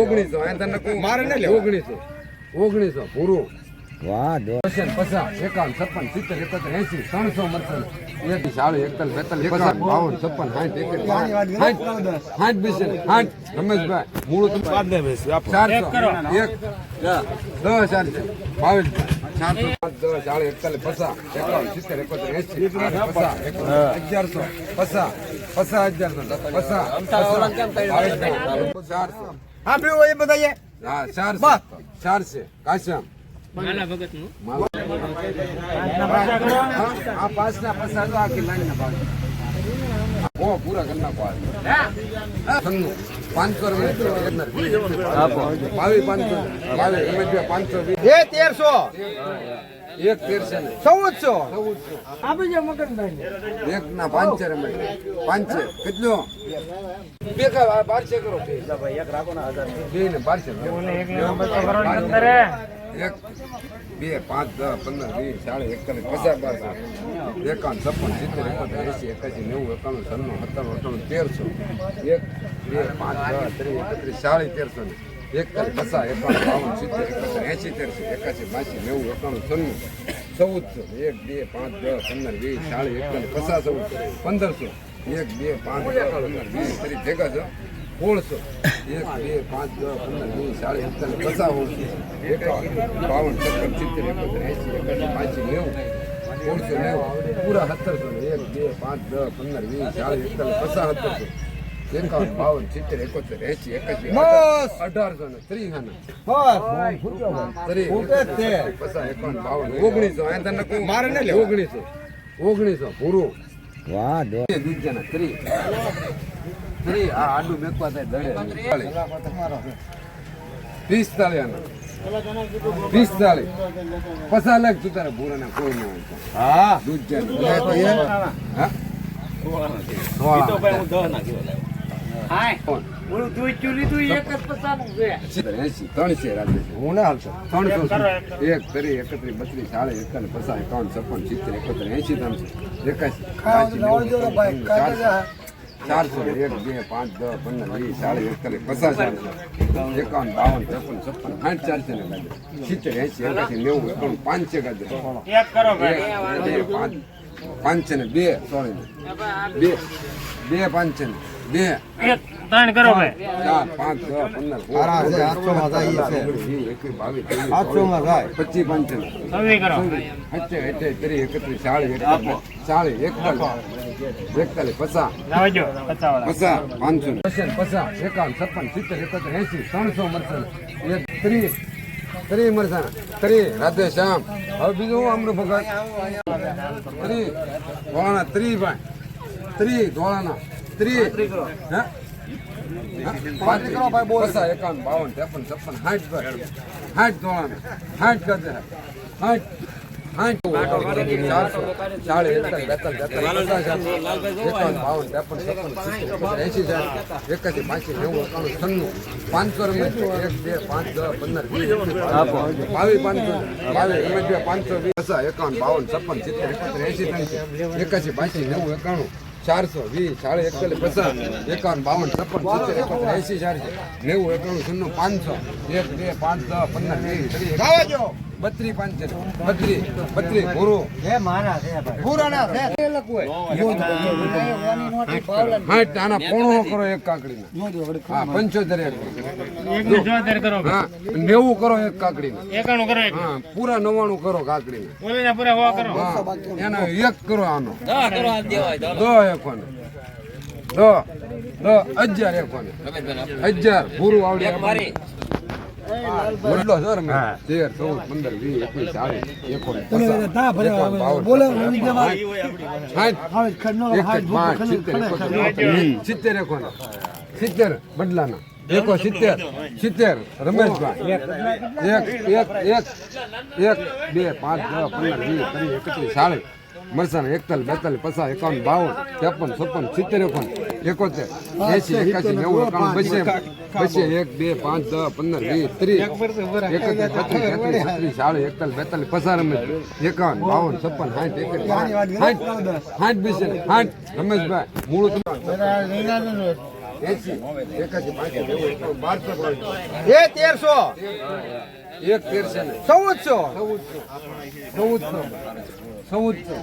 ઓગણીસો. મારે ઓગણીસો. ઓગણીસો. પૂરું વાહ પચાસ પચાસ એકાવન છપ્પન સિત્તેર એકોતેર એસી ત્રણસો મળશે એક સાડી એકતાલીસ બેતાલીસ બાવન છપ્પન સાઠ એક સાઠ. સાઠ સાઠ. રમેશભાઈ મૂળ તમે ચારસો. એક દસ હજાર બાવીસ. અગિયારસો પચાસ પસા અગિયારસો ચારસો હા પીવું એ બધા હા ચારસો ચારસે કાશ્યમ હા, આ પાંચના પચાસ તો આખી. ઓ પૂરા કરી પાસ. પાંચસો રૂપિયા પાંચસો. બાવીસ રમેશભાઈ પાંચસો એ તેરસો. એક તેરસો. ને ચૌદસો એક ના પાંચે રમેશ. પાંચે કેટલું? બે બારસે કરો. બે ને બારસે એક. બે, પાંચ, દસ, પંદર, વીસ સાડી એકતાલીસ, પચાસ બારસો એકાવન, છપ્પન, સિત્તેર, એકોતેર એસી એકાસી નેવું, એકાણું છન્નું સત્તાણું અઠાણું તેરસો. એક, બે, પાંચ, દસ, ત્રીસ, એકત્રીસ સાડી તેરસો એકતાલીસ, પચાસ, એકાવન, બાવન, સિત્તેર, એકોતેર એસી તેરસો એકાસી બાસી, નેવું, એકાણું છન્નું ચૌદસો. એક, બે, પાંચ, દસ, પંદર, વીસ ચાલીસ એકતાલીસ, પચાસ, ચૌદસો, પંદરસો. એક, બે, પાંચ, દસ, પંદર, વીસ, ત્રીસ, ભેગા છો. સોળસો. એક બે પાંચ દસ પંદર વીસ સાડી એકતાલીસ પચાસ એકાવન બાવન છપ્પન સિત્તેર એકોતેર એંસી એકાસી બાસી નેવું સોળસો નેવું પૂરા સત્તરસો એક બે પાંચ દસ પંદર વીસ ચાલીસ એકતાલીસ પચાસ સત્તરસો. એકાવન બાવન સિત્તેર એકોતેર એંસી એકાસી. અઢારસો ને ત્રીસ ત્રીસ પચાસ એકાવન બાવન ઓગણીસો. આ તને કહું મારે નહીં ઓગણીસો. ઓગણીસો પૂરું વાહ દો. દૂધજાના ત્રી ત્રી આ આડું મેકવા થાય દડે. પિસ્તાલીસ. આના પિસ્તાલીસ. પચાસ લાખ તું તારે ભૂરાના કોઈ ન. હોય. હા રાખે છે. હું ના એક ત્રીસ એકત્રીસ બત્રીસ સાડી એકતાલીસ પચાસ એકાવન છપ્પન સિત્તેર એકોતેર એસી ત્રણસો. એકાસી ચારસો એક બે પાંચ દસ પંદર વીસ ચાલીસ એકતાલીસ પચાસ એકાવન બાવન ત્રેપન છપ્પન સાઠ ચારસો ને ગાજર. સિત્તેર એસી એકાસી નેવું એકાણું પાંચસો ગાજર. બે પાંચ ને બે સોરી બે. બે પાંચ ને બે ત્રણ કરો ભાઈ. ચાર પાંચ દસ પંદર સોળ, હારા જાય છે. એકવીસ, બાવીસ, જાય. પચીસ ત્રીસ એકત્રીસ ચાલીસ એકતાલીસ ચાલીસ એકતાલીસ એકતાલીસ પચાસ. પચાસ પચાસ પાંચસો પચાસ પચાસ એકાવન છપ્પન સિત્તેર એકોતેર એસી ત્રણસો મળશે ત્રીસ ત્રીસ મરચાં ત્રી રાધે શ્યામ હવે બીજું અમૃત ભગત ત્રી ધોળાના ત્રી ભાઈ. ત્રી ધોળાના. ત્રી. હા? પાંચ. કરો ભાઈ બોલ પચાસ, એકાવન, બાવન, ત્રેપન, છપ્પન, સાઠ સાઠ ધોળાના. સાઠ કરજે સાઠ પચાસ રૂપિયા એક બે પાંચ દસ પંદર વીસ બાવીસ પાંચસો બાવીસ રૂપિયા પાંચસો વીસ એકાવન, બાવન છપ્પન સિત્તેર એકોતેર એંશી ત્રણસો એકાસી પાંચી નેવું, એકાણું ચારસો વીસ સાડી એકતાલીસ પચાસ એકાવન બાવન છપ્પન સિત્તેર એકોતેર એંશી ચારસો નેવું એકાણું છન્નું, પાંચસો. એક, બે, પાંચ, દસ, પંદર વીસ બત્રીસ પાંચ બત્રીસ બત્રીસ પૂરું પૂરાના છે હાઠ આના પોણો કરો એક કાકડી હા પંચોતેર એક એક ને ચોતેર કરો. હા નેવું કરો એક એકાણું કરો હા પૂરા નવ્વાણું કરો કાકડીના. ઓલીના પૂરા હવા કરો. એનો એક કરો આનો. દો એકોને. દો દો હજાર એકોને. હજાર પૂરું આવડે બદલો છો તેર ચૌદ પંદર વીસ એકવીસ ચાલીસ એકોતેર સિત્તેર એકોને સિત્તેર બદલાના. એકો સિત્તેર સિત્તેર રમેશભાઈ. એક એક એક એક બે પાંચ દસ પંદર વીસ ત્રીસ એકત્રીસ ચાલીસ. મરસાણ એકતાલીસ બેતાલીસ પચાસ એકાવન બાવન ત્રેપન છપ્પન સિત્તેર એકોન એકોતેર એસી એકાસી નેવું એકાણું બસે બસે એક બે પાંચ દસ પંદર વીસ ત્રીસ એકત્રીસ પચીસ તેત્રીસ છત્રીસ સાડી એકતાલીસ બેતાલીસ પચાસ રમેશ એકાવન બાવન છપ્પન સાઠ એકત્રીસ સાઠ સાઠ બીસે સાઠ. રમેશભાઈ મૂળ તમારું એ તેરસો. એક તેરસો ચૌદસો. ચૌદસો. ચૌદસો.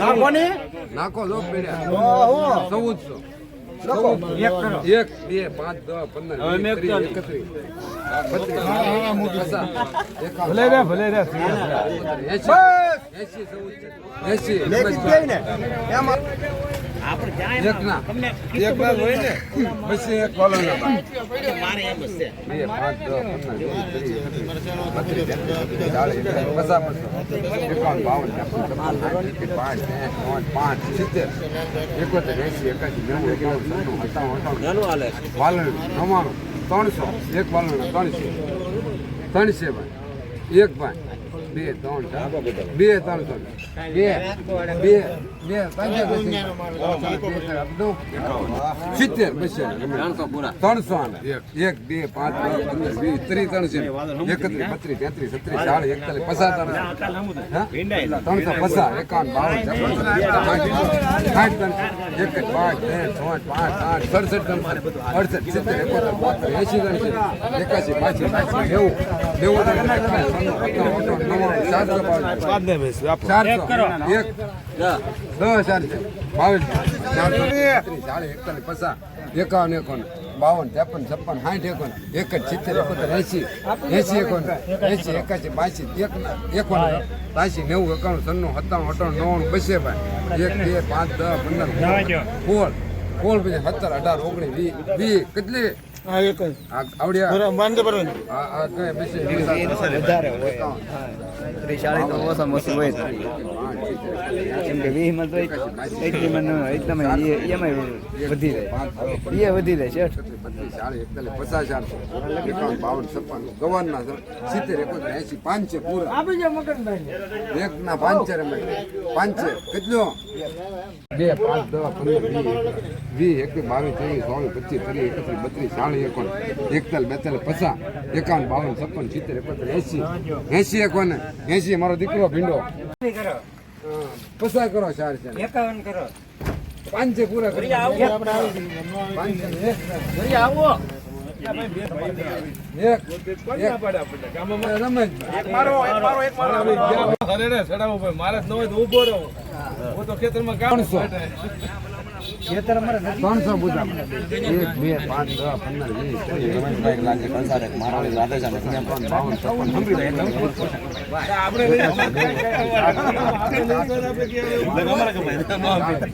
નાખોની? નાખો લો પીડ્યા ચૌદસો. એક બે પાંચ દસ પંદર ભલે રે ભલે રે. એસી બસ! એસી એસી લેખી જ જાય ને એમાં એક એક ના હોય ને પછી એક કોલો ના બે પાંચ એકાવન સિત્તેર પાંચ પાંચ સિત્તેર એકોતેર એસી એકાસી નેવું સત્તાણું અઠાણું અઠાણું વાલણ નવ્વાણું ત્રણસો એક વાલણ ત્રણસો ત્રણસો ભાઈ એક ભાઈ. બે, ત્રણ બે બે, ત્રણ બે બે બે સિત્તેર, બસો ત્રણસો. એક, બે, પાંચ વીસ, ત્રીસ ત્રણસો એકત્રીસ, બત્રીસ, તેત્રીસ, છત્રીસ ચાલીસ એકતાલીસ, પચાસ ત્રણસો પચાસ, એકાવન, બાવન સાઠ ત્રણસો એક પાંચ ત્રણ છ પાંચ, આઠ, સડસઠ ત્રણસો અડસઠ, સિત્તેર, એકોતેર, બોતેર એસી ત્રણસો એકાસી પાછી નેવું. નેવું, ત્રણ એકાવન, એકોન બાવન ત્રેપન છપ્પન સાઠ એકોન એક જ સિત્તેર એકોતેર એસી એસી એકોન એસી એકાસી બાસી એક એકોન બાસી નેવું એકાણું સન્નું સત્તાણું અઠાણું નવ્વાણું બસે ભાઈ એક બે પાંચ દસ પંદર સોળ સોળ પછી સત્તર અઢાર ઓગણીસ વીસ વીસ કેટલી આ આવડ્યા? આ આ કઈ બસે વધારે હોય. ત્રીસાળી તો ઓછામાં ઓછી હોય કેમ કે વીસમાં તો એટલીમાં એટલામાં એમાં વધી રહે. એ વધી રહે છે બત્રીસ ચાલીસ એકતાલીસ પચાસ ચારસો. એકાવન બાવન છપ્પન. ગવનના સિત્તેર એકોતેર એસી પાંચે પૂરા. એક ના પાંચે રમે. પાંચે. કેટલો? બે પાંચ દસ પંદર વીસ વીસ એકવીસ બાવીસ ત્રેવીસ ચોવીસ પચીસ ત્રીસ એકત્રીસ બત્રીસ ચાલીસ એકોન એકતાલ બેતાલીસ પચાસ એકાવન બાવન છપ્પન સિત્તેર એકોતેર એસી. એસી એકોન. એસી મારો દીકરો ભીંડો. હા, પચાસ કરો ચાર ચાર. એકાવન કરો. પાંચે પૂરા કરી પાંચે એક. એક એક. રમેશ ત્રણસો ત્રણસો પૂજા એક બે પાંચ દસ પંદર વીસ છપ્પન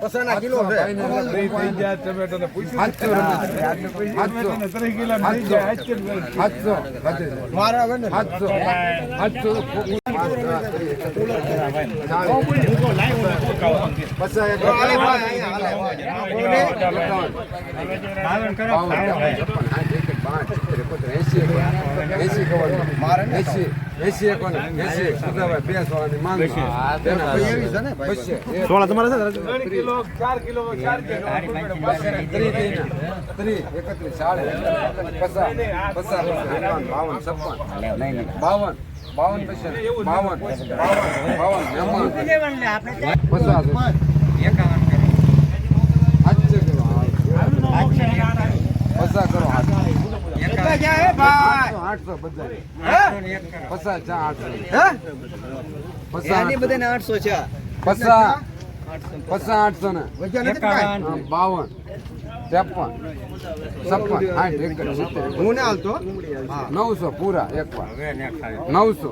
પચાસના કિલો છે. સાતસો સાતસો. સાતસો. મારા આવે ને સાતસો. સાતસો. પાંચ એસી એસી એક એકોતેર, એંસી એંસી એકાવન, એંસી, સુધાભાઈ, બે સોળાની માંગ. છે? પછી એક, ત્રીસ, ત્રીસ, ત્રીસ, એકત્રીસ, પચાસ, પચાસ, બાવન, છપ્પન, બાવન, બાવન પછી બાવન, બાવન, બાવન, પચાસ, સાતસો કરો, પચાસ કરો, હાથ. કેટલા ગયા હે ભાઈ? આઠસો બધા હે? પચાસ ચા આઠસો. હે? એની બધાને આઠસો છે. પચાસ પચાસ આઠસો ને. બાવન. ત્રેપન. છપ્પન. સાઠ એક સિત્તેર હું ના હાલતો નવસો પૂરા એક વાર. નવસો.